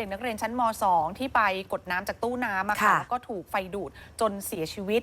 เด็กนักเรียนชั้นม 2 ที่ไปกดน้ำจากตู้น้ำอะค่ะค่ะ แล้วก็ถูกไฟดูดจนเสียชีวิต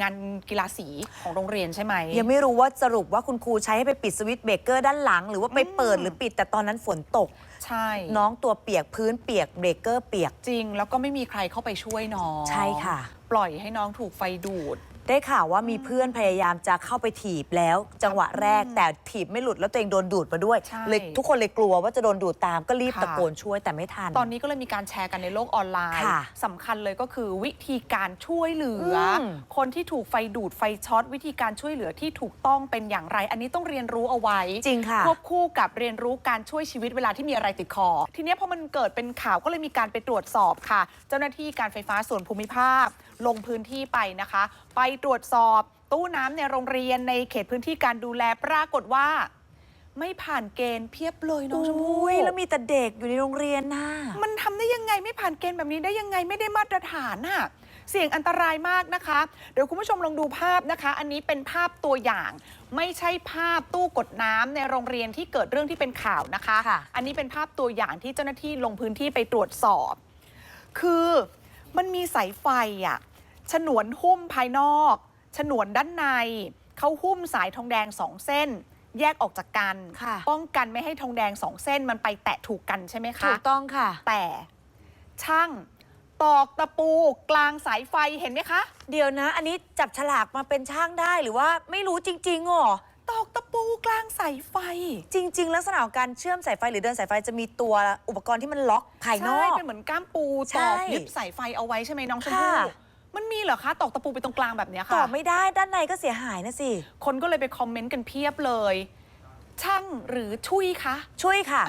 งานกีฬาสีของโรงเรียนใช่ไหม ยังไม่รู้ว่าสรุปว่าคุณครูใช้ให้ไปปิดสวิตช์เบรกเกอร์ด้านหลัง หรือว่าไปเปิดอืมหรือปิดแต่ตอนนั้นฝนตก ใช่ น้องตัวเปียกพื้นเปียกเบรกเกอร์เปียก จริง แล้วก็ไม่มีใครเข้าไปช่วยน้องใช่ค่ะ ปล่อยให้น้องถูกไฟดูด ได้ข่าวว่ามีเพื่อนพยายามจะเข้าไปถีบแล้ว จังหวะแรกแต่ถีบไม่หลุดแล้วตัวเองโดนดูดมาด้วยใช่ เลยทุกคนเลยกลัวว่าจะโดนดูดตามก็รีบค่ะตะโกนช่วยแต่ไม่ทัน ตอนนี้ก็เลยมีการแชร์กันในโลกออนไลน์ค่ะสำคัญเลยก็คือวิธีการช่วยเหลืออมคนที่ถูกไฟดูดไฟช็อต วิธีการช่วยเหลือที่ถูกต้องเป็นอย่างไร อันนี้ต้องเรียนรู้เอาไว้จริงค่ะควบคู่กับเรียนรู้การช่วยชีวิตเวลาที่มีอะไรติดคอ ทีเนี้ยพอมันเกิดเป็นข่าวก็เลยมีการไปตรวจสอบค่ะ เจ้าหน้าที่การไฟฟ้าส่วนภูมิภาค ลงพื้นที่ไปนะคะ ไปตรวจสอบตู้น้ำในโรงเรียนในเขตพื้นที่การดูแลปรากฏว่า ไม่ผ่านเกณฑ์เพียบเลยน้องชมพู่อุ้ยแล้วมีแต่เด็กอยู่ในโรงเรียนน่ะ มันทำได้ยังไงไม่ผ่านเกณฑ์แบบนี้ได้ยังไงไม่ได้มาตรฐานน่ะเสี่ยงอันตรายมากนะคะ เดี๋ยวคุณผู้ชมลองดูภาพนะคะ อันนี้เป็นภาพตัวอย่าง ไม่ใช่ภาพตู้กดน้ำในโรงเรียนที่เกิดเรื่องที่เป็นข่าวนะคะ ค่ะ อันนี้เป็นภาพตัวอย่างที่เจ้าหน้าที่ลงพื้นที่ไปตรวจสอบ คือมันมีสายไฟอะ ฉนวนหุ้มภายนอก ฉนวนด้านใน เขาหุ้มสายทองแดงสองเส้น แยกออกจากกันค่ะป้องกันไม่ให้ทองแดงสองเส้นมันไปแตะถูกกันใช่ไหมคะ ถูกต้องค่ะ แต่ช่างตอกตะปูกลางสายไฟเห็นไหมคะ เดี๋ยวนะ อันนี้จับฉลากมาเป็นช่างได้หรือว่าไม่รู้จริงๆเหรอตอกตะปูกลางสายไฟ จริง ๆ ลักษณะของการเชื่อมสายไฟหรือเดินสายไฟจะมีตัวอุปกรณ์ที่มันล็อกภายนอใช่กเป็นเหมือนก้ามปูใช่ตอกยึดสายไฟเอาไว้ใช่ไหมน้องชมพู่ค่ะ มันมีเหรอคะตอกตะปูไปตรงกลางแบบเนี้ยต่ค่ะอไม่ได้ด้านในก็เสียหายนะสิ คนก็เลยไปคอมเมนต์กันเพียบเลย ช่างหรือชุยคะ ช่วยค่ะ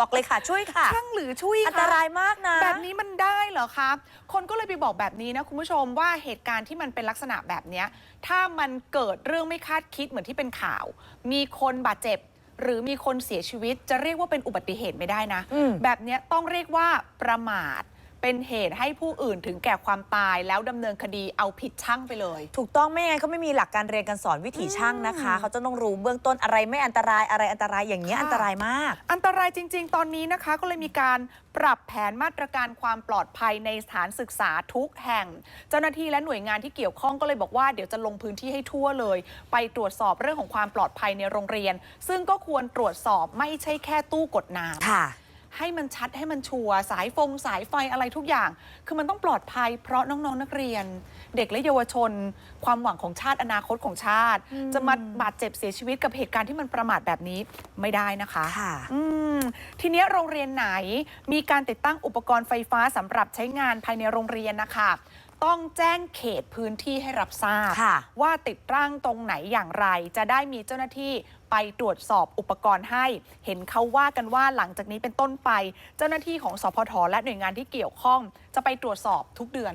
บอกเลยค่ะ ช่วยค่ะ ช่างหรือชุยคะ อันตรายมากนะ แบบนี้มันได้เหรอคะคนก็เลยไปบอกแบบนี้นะคุณผู้ชมว่าเหตุการณ์ที่มันเป็นลักษณะแบบเนี้ยถ้ามันเกิดเรื่องไม่คาดคิดเหมือนที่เป็นข่าว มีคนบาดเจ็บ หรือมีคนเสียชีวิตจะเรียกว่าเป็นอุบัติเหตุไม่ได้นะ อืม แบบเนี้ยต้องเรียกว่าประมาท เป็นเหตุให้ผู้อื่นถึงแก่ความตาย แล้วดำเนินคดีเอาผิดช่างไปเลย ถูกต้องไม่งั้นเขาไม่มีหลักการเรียนการสอนวิถีช่างนะคะ เขาจะต้องรู้เบื้องต้นอะไรไม่อันตรายอะไรอันตรายอย่างเงี้ยค่ะ อันตรายมาก อันตรายจริง ๆ ตอนนี้นะคะ ก็เลยมีการปรับแผนมาตรการความปลอดภัยในสถานศึกษาทุกแห่ง เจ้าหน้าที่และหน่วยงานที่เกี่ยวข้องก็เลยบอกว่าเดี๋ยวจะลงพื้นที่ให้ทั่วเลย ไปตรวจสอบเรื่องของความปลอดภัยในโรงเรียน ซึ่งก็ควรตรวจสอบไม่ใช่แค่ตู้กดน้ำ ค่ะ ให้มันชัดให้มันชัวร์สายฟงสายไฟอะไรทุกอย่าง คือมันต้องปลอดภัยเพราะน้องๆนักเรียน เด็กและเยาวชน ความหวังของชาติอนาคตของชาติ จะมาบาดเจ็บเสียชีวิตกับเหตุการณ์ที่มันประมาทแบบนี้ไม่ได้นะคะค่ะอืมทีเนี้ยโรงเรียนไหนมีการติดตั้งอุปกรณ์ไฟฟ้าสำหรับใช้งานภายในโรงเรียนนะคะ ต้องแจ้งเขตพื้นที่ให้รับทราบค่ะว่าติดตั้งตรงไหนอย่างไร จะได้มีเจ้าหน้าที่ไปตรวจสอบอุปกรณ์ให้ เห็นเขาว่ากันว่าหลังจากนี้เป็นต้นไป เจ้าหน้าที่ของสพทและหน่วยงานที่เกี่ยวข้อง จะไปตรวจสอบทุกเดือน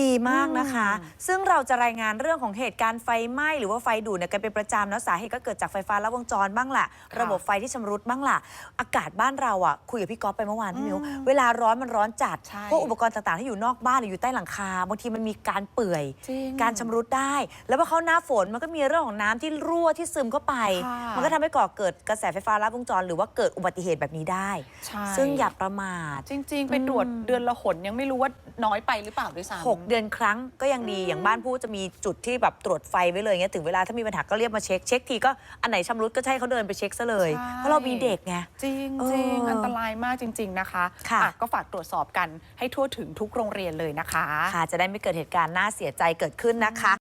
ดีมากนะคะอืมซึ่งเราจะรายงานเรื่องของเหตุการณ์ไฟไหม้หรือว่าไฟดูดเนี่ยกันเป็นประจำแล้วสาเหตุก็เกิดจากไฟฟ้าลัดวงจรบ้างล่ะค่ะระบบไฟที่ชำรุดบ้างล่ะ อากาศบ้านเราอะคุยกับพี่ก๊อฟไปเมื่อวานพี่มิวอืมเวลาร้อนมันร้อนจัด ใช่พวกอุปกรณ์ต่างๆที่อยู่นอกบ้านหรืออยู่ใต้หลังคาบางทีมันมีการเปื่อย จริงการชำรุดได้ แล้วพอเข้าหน้าฝนมันก็มีเรื่องของน้ำที่รั่วที่ซึมเข้าไป ค่ะ มันก็ทำให้ก่อเกิดกระแสไฟฟ้าลัดวงจร หรือว่าเกิดอุบัติเหตุแบบนี้ได้ ใช่ซึ่งอย่าประมาท จริง ๆ ไปตรวจอืมเดือนละหนยังไม่รู้ว่าน้อยไปหรือเปล่าด้วยซ้ำ หกเดือนครั้งก็ยังดีอย่างบ้านผู้จะมีจุดที่แบบตรวจไฟไว้เลยเงี้ยถึงเวลาถ้ามีปัญหาก็เรียกมาเช็คเช็คทีก็อันไหนชำรุดก็ใช่เขาเดินไปเช็คซะเลย ใช่ เพราะเรามีเด็กไง จริงเออจริงอันตรายมากจริง ๆ นะคะค่ะ อ่ก็ฝากตรวจสอบกันให้ทั่วถึงทุกโรงเรียนเลยนะคะ ค่ะจะได้ไม่เกิดเหตุการณ์น่าเสียใจเกิดขึ้นนะคะ